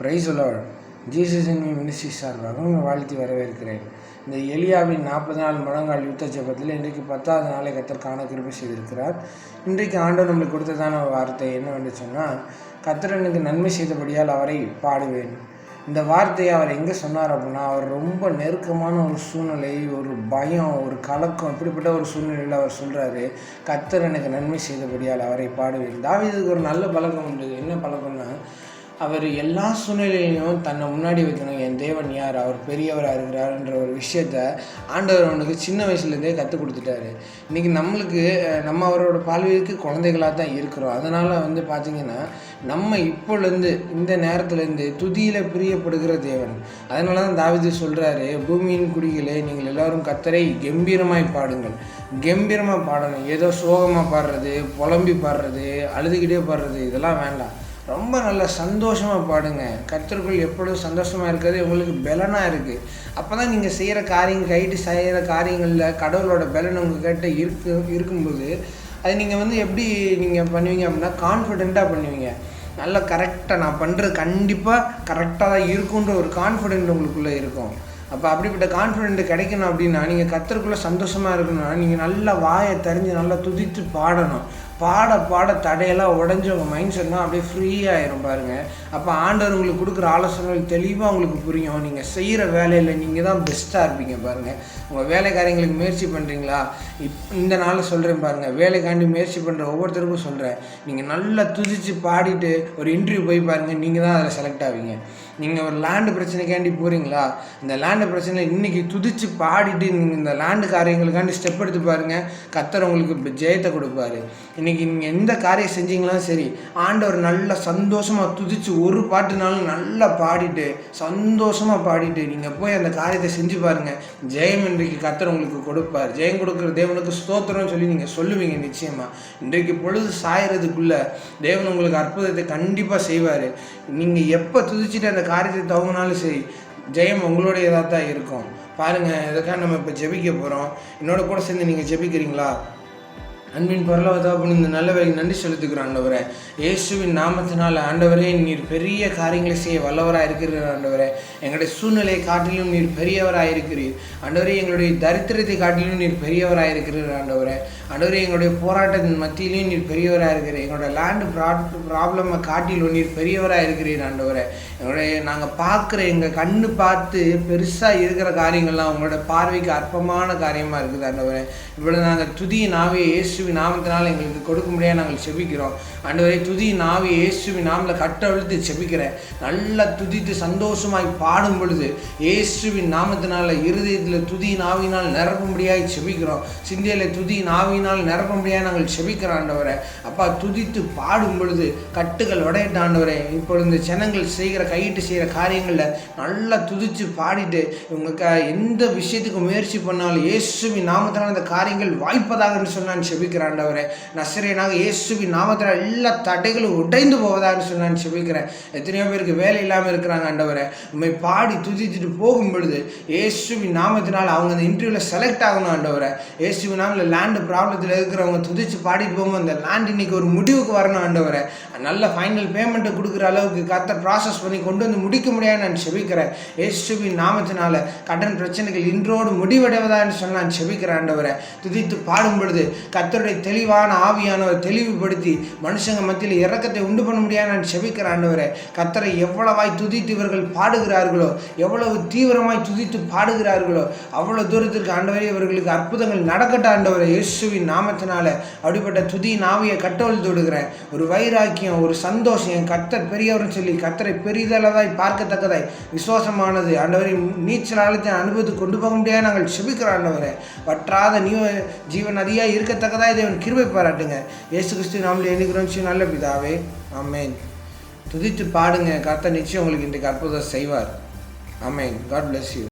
Price Lord ministry சார்பாக உங்களை வாழ்த்தி வரவேற்கிறேன். இந்த எலியாவின் நாற்பது நாள் முழங்கால் யுத்த ஜபத்தில் இன்றைக்கு பத்தாவது நாளை கத்தர் காண கிருபை செய்திருக்கிறார். இன்றைக்கு ஆண்டவர் நம்மளுக்கு கொடுத்ததான வார்த்தை என்னவென்று சொன்னால் கத்தர் எனக்கு நன்மை செய்தபடியால் அவரை பாடுவேன். இந்த வார்த்தையை அவர் எங்கே சொன்னார் அப்படின்னா அவர் ரொம்ப நெருக்கமான ஒரு சூழ்நிலை ஒரு பயம் ஒரு கலக்கம் இப்படிப்பட்ட ஒரு சூழ்நிலையில் அவர் சொல்கிறாரு கத்தர் எனக்கு நன்மை செய்தபடியால் அவரை பாடுவேன். தாவிதுக்கு ஒரு நல்ல பழக்கம் உண்டு. என்ன பழக்கம்னா அவர் எல்லா சூழ்நிலையிலையும் தன்னை முன்னாடி வைக்கணும். என் தேவன் யார்? அவர் பெரியவராக இருக்கிறாருன்ற ஒரு விஷயத்த ஆண்டவர் அவனுக்கு சின்ன வயசுலேருந்தே கற்றுக் கொடுத்துட்டாரு. இன்றைக்கி நம்மளுக்கு நம்ம அவரோட பால்வியலுக்கு குழந்தைகளாக தான் இருக்கிறோம். அதனால் வந்து பார்த்திங்கன்னா நம்ம இப்போலேருந்து இந்த நேரத்துலேருந்து துதியில் பிரியப்படுகிற தேவன். அதனால தான் தாவிதி சொல்கிறாரு பூமியின் குடிகளே நீங்கள் எல்லாரும் கத்தரை கம்பீரமாய் பாடுங்கள். கம்பீரமாக பாடணும். ஏதோ சோகமாக பாடுறது புலம்பி பாடுறது அழுதுகிட்டே பாடுறது இதெல்லாம் வேண்டாம். ரொம்ப நல்லா சந்தோஷமாக பாடுங்க. கத்தருக்குள் எப்பொழுதும் சந்தோஷமாக இருக்கிறது உங்களுக்கு பலனாக இருக்குது அப்போ தான் நீங்கள் செய்கிற காரியங்கள் கைட்டு செய்கிற காரியங்களில் கடவுளோட பலன் உங்கள் கிட்டே இருக்கு இருக்கும்போது அது நீங்கள் வந்து எப்படி நீங்கள் பண்ணுவீங்க அப்படின்னா கான்ஃபிடெண்ட்டாக பண்ணுவீங்க. நல்லா கரெக்டாக நான் பண்ணுறது கண்டிப்பாக கரெக்டாக தான் இருக்குன்ற ஒரு கான்ஃபிடென்ட் உங்களுக்குள்ளே இருக்கும். அப்போ அப்படிப்பட்ட கான்ஃபிடென்ட் கிடைக்கணும் அப்படின்னா நீங்கள் கத்தருக்குள்ளே சந்தோஷமாக இருக்கணும்னா நீங்கள் நல்லா வாயை தெரிஞ்சு நல்லா துதித்து பாடணும். பாட பாட தடையெல்லாம் உடஞ்சி உங்கள் மைண்ட் செட்லாம் அப்படியே ஃப்ரீயாயிரும் பாருங்கள் அப்போ ஆண்டவர் உங்களுக்கு கொடுக்குற ஆலோசனைகள் தெளிவாக உங்களுக்கு புரியும். நீங்கள் செய்கிற வேலையில் நீங்கள் தான் பெஸ்ட்டாக இருப்பீங்க பாருங்கள் உங்கள் வேலை காரியங்களுக்கு முயற்சி பண்ணுறீங்களா இப் இந்த நாளில் சொல்கிறேன் பாருங்கள் வேலைக்காண்டி முயற்சி பண்ணுற ஒவ்வொருத்தருக்கும் சொல்கிறேன் நீங்கள் நல்லா துதித்து பாடிட்டு ஒரு இன்டர்வியூ போய் பாருங்கள் நீங்கள் தான் அதில் செலக்ட் ஆவீங்க. நீங்கள் ஒரு லேண்டு பிரச்சனைக்காண்டி போகிறீங்களா இந்த லேண்டு பிரச்சனை இன்றைக்கி துதித்து பாடிட்டு நீங்கள் இந்த லேண்டு காரியங்களுக்காண்டி ஸ்டெப் எடுத்து பாருங்கள் கத்தர் உங்களுக்கு ஜெயத்தை கொடுப்பாரு. இன்றைக்கி நீங்கள் எந்த காரியம் செஞ்சீங்களாம் சரி ஆண்டவர் நல்லா சந்தோஷமாக துதித்து ஒரு பாட்டுனாலும் நல்லா பாடிட்டு சந்தோஷமாக பாடிட்டு நீங்கள் போய் அந்த காரியத்தை செஞ்சு பாருங்கள் ஜெயம் இன்றைக்கு கத்தர் உங்களுக்கு கொடுப்பார். ஜெயம் கொடுக்குற தேவனுக்கு ஸ்தோத்திரம்னு சொல்லி நீங்கள் சொல்லுவீங்க நிச்சயமாக இன்றைக்கு பொழுது சாயறதுக்குள்ளே தேவன் உங்களுக்கு அற்புதத்தை கண்டிப்பாக செய்வார். நீங்கள் எப்போ துதிச்சிட்டு அந்த காரியத்தை தவங்கினாலும் சரி ஜெயம் உங்களுடையதாக தான் இருக்கும். பாருங்கள் இதுக்காக நம்ம இப்போ ஜெபிக்க போகிறோம் என்னோட கூட சேர்ந்து நீங்கள் ஜெபிக்கிறீங்களா? அன்பின் பரலவதாபன் இந்த நல்ல வேலை நன்றி செலுத்துகிறோம் ஆண்டவரே. இயேசுவின் நாமத்தினால் ஆண்டவரே நீர் பெரிய காரியங்களை செய்ய வல்லவராக இருக்கிறீர் ஆண்டவரே. எங்களுடைய சூழ்நிலையை காட்டிலும் நீர் பெரியவராக இருக்கிறீர். ஆண்டவரே எங்களுடைய தரித்திரத்தை காட்டிலும் நீர் பெரியவராக இருக்கிறீர் ஆண்டவரே. ஆண்டவரே எங்களுடைய போராட்டத்தின் மத்தியிலையும் நீர் பெரியவராக இருக்கிறீர். எங்களோட லேண்டு ப்ராப்ளமை காட்டிலும் நீர் பெரியவராக இருக்கிறீர் ஆண்டவரே. எங்களுடைய நாங்கள் பார்க்குற எங்கள் கண்ணு பார்த்து பெருசாக இருக்கிற காரியங்கள்லாம் உங்களோட பார்வைக்கு அற்பமான காரியமாக இருக்குது ஆண்டவரே. இவ்வளோ நாங்கள் துதி நாவே இயேசுவின் நாமத்தினால் எங்களுக்கு கொடுக்க முடியாது நாங்கள் செபிக்கிறோம். ஆண்டவரே துதி நாவி இயேசுவின் நாமில் கட்டவிழ்த்து செபிக்கிறேன். நல்லா துதித்து சந்தோஷமாய் பாடும் பொழுது இயேசுவின் நாமத்தினால இருதயத்தில் துதி நாவினால் நிரப்பும்படியாய் செபிக்கிறோம். சிந்தையில் துதி நாவினால் நிரப்பும்படியாக நாங்கள் செபிக்கிறோம் ஆண்டவரை. அப்பா துதித்து பாடும் பொழுது கட்டுகள் உடையிட்ட ஆண்டவரே. இப்பொழுது இந்த ஜனங்கள் செய்கிற கையிட்டு செய்கிற காரியங்களில் நல்லா துதித்து பாடிட்டு இவங்களுக்கு எந்த விஷயத்துக்கு முயற்சி பண்ணாலும் இயேசுவின் நாமத்தினால் அந்த காரியங்கள் வாய்ப்பதாக சொன்னான்னு செபி செபிக்கிறேன் ஆண்டவரே நசரேனாக இயேசுவின் நாமத்தினால் எல்லா தடைகளும் உடைந்து போவதாக சொல்லி நான் செபிக்கிறேன் எத்தனையோ பேருக்கு வேலை இல்லாமல் இருக்கிறாங்க ஆண்டவரே. உண்மை பாடி துதித்துட்டு போகும் பொழுது இயேசுவின் நாமத்தினால் அவங்க அந்த இன்டர்வியூவில் செலக்ட் ஆகணும் ஆண்டவரை. இயேசுவின் நாமில் லேண்டு ப்ராப்ளத்தில் இருக்கிறவங்க துதிச்சு பாடிட்டு போகும்போது அந்த லேண்ட் இன்னைக்கு ஒரு முடிவுக்கு வரணும் ஆண்டவரை. நல்ல ஃபைனல் பேமெண்ட்டை கொடுக்குற அளவுக்கு கத்த ப்ராசஸ் பண்ணி கொண்டு வந்து முடிக்க முடியாது நான் செபிக்கிறேன். இயேசுவின் நாமத்தினால கடன் பிரச்சனைகள் இன்றோடு முடிவடைவதான்னு சொல்லி நான் செபிக்கிறேன் ஆண்டவரை. துதித்து பாடும் பொழுது கத்தருடைய தெளிவான ஆவியானவர் தெளிவுபடுத்தி மனுஷங்க மத்தியில் இறக்கத்தை உண்டு பண்ண முடியாது நான் செபிக்கிற ஆண்டவரே கத்தரை எவ்வளவாய் துதித்து இவர்கள் பாடுகிறார்களோ எவ்வளவு தீவிரமாய் துதித்து பாடுகிறார்களோ அவ்வளோ தூரத்திற்கு ஆண்டவரே இவர்களுக்கு அற்புதங்கள் நடக்கட்ட ஆண்டவரே இயேசுவின் நாமத்தினால அப்படிப்பட்ட துதி நாவியை கட்டவள் தொடுகிறேன் ஒரு வைராக்கியம் ஒரு சந்தோஷம் என் கத்தர் பெரியவர்னு சொல்லி கத்தரை பெரிதளவாய் பார்க்கத்தக்கதாய் விசுவாசமானது ஆண்டவரை நீச்சல் ஆழத்தை அனுபவித்து கொண்டு போக முடியாது நாங்கள் செபிக்கிற ஆண்டவரே. வற்றாத நீ ஜீவன் அதிகாக இருக்கத்தக்கதாய் தேவன் கிருபை பாராட்டுங்க. இயேசு கிறிஸ்து நாமளே எண்ணுகிறோம் நல்ல பிதாவே ஆமென். துதித்து பாடுங்க. கர்த்தர் நிச்சயம் உங்களுக்கு இன்றைக்கு அற்புதம் செய்வார். ஆமென். God bless you